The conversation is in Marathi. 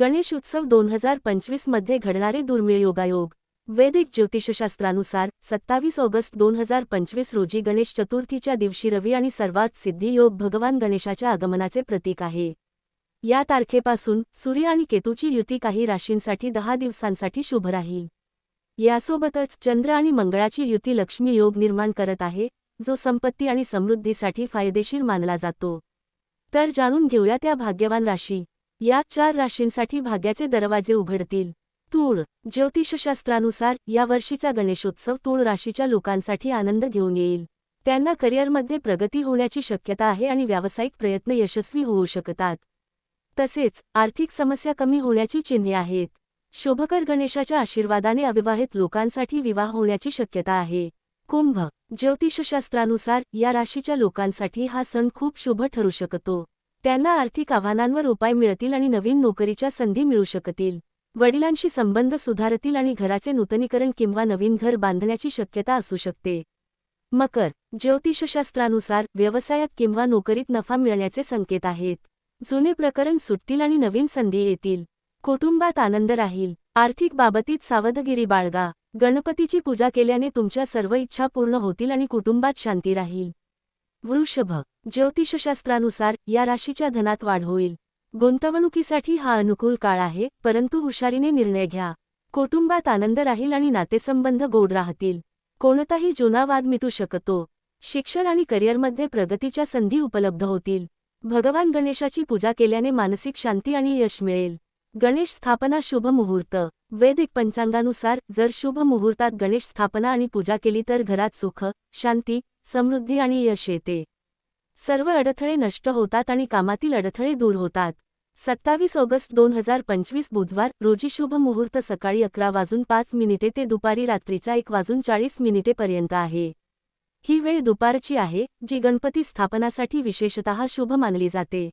गणेश उत्सव दोन हजार पंचवीसमध्ये घडणारे दुर्मिळ योगायोग. वैदिक ज्योतिषशास्त्रानुसार सत्तावीस ऑगस्ट दोन हजार पंचवीस रोजी गणेश चतुर्थीच्या दिवशी रवी आणि सर्वात सिद्धी योग भगवान गणेशाच्या आगमनाचे प्रतीक आहे. या तारखेपासून सूर्य आणि केतूची युती काही राशींसाठी दहा दिवसांसाठी शुभ राहील. यासोबतच चंद्र आणि मंगळाची युती लक्ष्मी योग निर्माण करत आहे जो संपत्ती आणि समृद्धीसाठी फायदेशीर मानला जातो. तर जाणून घेऊया त्या भाग्यवान राशी. या चार राशींसाठी भाग्याचे दरवाजे उघडतील. तूळ ज्योतिषशास्त्रानुसार या वर्षीचा गणेशोत्सव तूळ राशीच्या लोकांसाठी आनंद घेऊन येईल. त्यांना करिअरमध्ये प्रगती होण्याची शक्यता आहे आणि व्यावसायिक प्रयत्न यशस्वी होऊ शकतात. तसेच आर्थिक समस्या कमी होण्याची चिन्हे आहेत. शुभकर गणेशाच्या आशीर्वादाने अविवाहित लोकांसाठी विवाह होण्याची शक्यता आहे. कुंभ ज्योतिषशास्त्रानुसार या राशीच्या लोकांसाठी हा सण खूप शुभ ठरू शकतो. त्यांना आर्थिक आव्हानांवर उपाय मिळतील आणि नवीन नोकरीच्या संधी मिळू शकतील. वडिलांशी संबंध सुधारतील आणि घराचे नूतनीकरण किंवा नवीन घर बांधण्याची शक्यता असू शकते. मकर ज्योतिषशास्त्रानुसार व्यवसायात किंवा नोकरीत नफा मिळण्याचे संकेत आहेत. जुने प्रकरण सुटतील आणि नवीन संधी येतील. कुटुंबात आनंद राहील. आर्थिक बाबतीत सावधगिरी बाळगा. गणपतीची पूजा केल्याने तुमच्या सर्व इच्छा पूर्ण होतील आणि कुटुंबात शांती राहील. वृषभ ज्योतिषशास्त्रानुसार या राशीच्या धनात वाढ होईल. गुंतवणुकीसाठी हा अनुकूल काळ आहे परंतु हुशारीने निर्णय घ्या. कुटुंबात आनंद राहील आणि नातेसंबंध गोड राहतील. कोणताही जुना वाद मिटू शकतो. शिक्षण आणि करिअरमध्ये प्रगतीच्या संधी उपलब्ध होतील. भगवान गणेशाची पूजा केल्याने मानसिक शांती आणि यश मिळेल. गणेश स्थापना शुभ मुहूर्त. वैदिक पंचांगानुसार जर शुभ मुहूर्तात गणेश स्थापना आणि पूजा केली तर घरात सुख शांती समृद्धी आणि यश येते. सर्व अडथळे नष्ट होतात आणि कामातील अडथळे दूर होतात. सत्तावीस ऑगस्ट दोन हजार पंचवीस बुधवार रोजी शुभ मुहूर्त सकाळी अकरा वाजून पाच मिनिटे ते दुपारी रात्रीचा एक वाजून चाळीस मिनिटेपर्यंत आहे. ही वेळ दुपारची आहे जी गणपती स्थापनासाठी विशेषतः शुभ मानली जाते.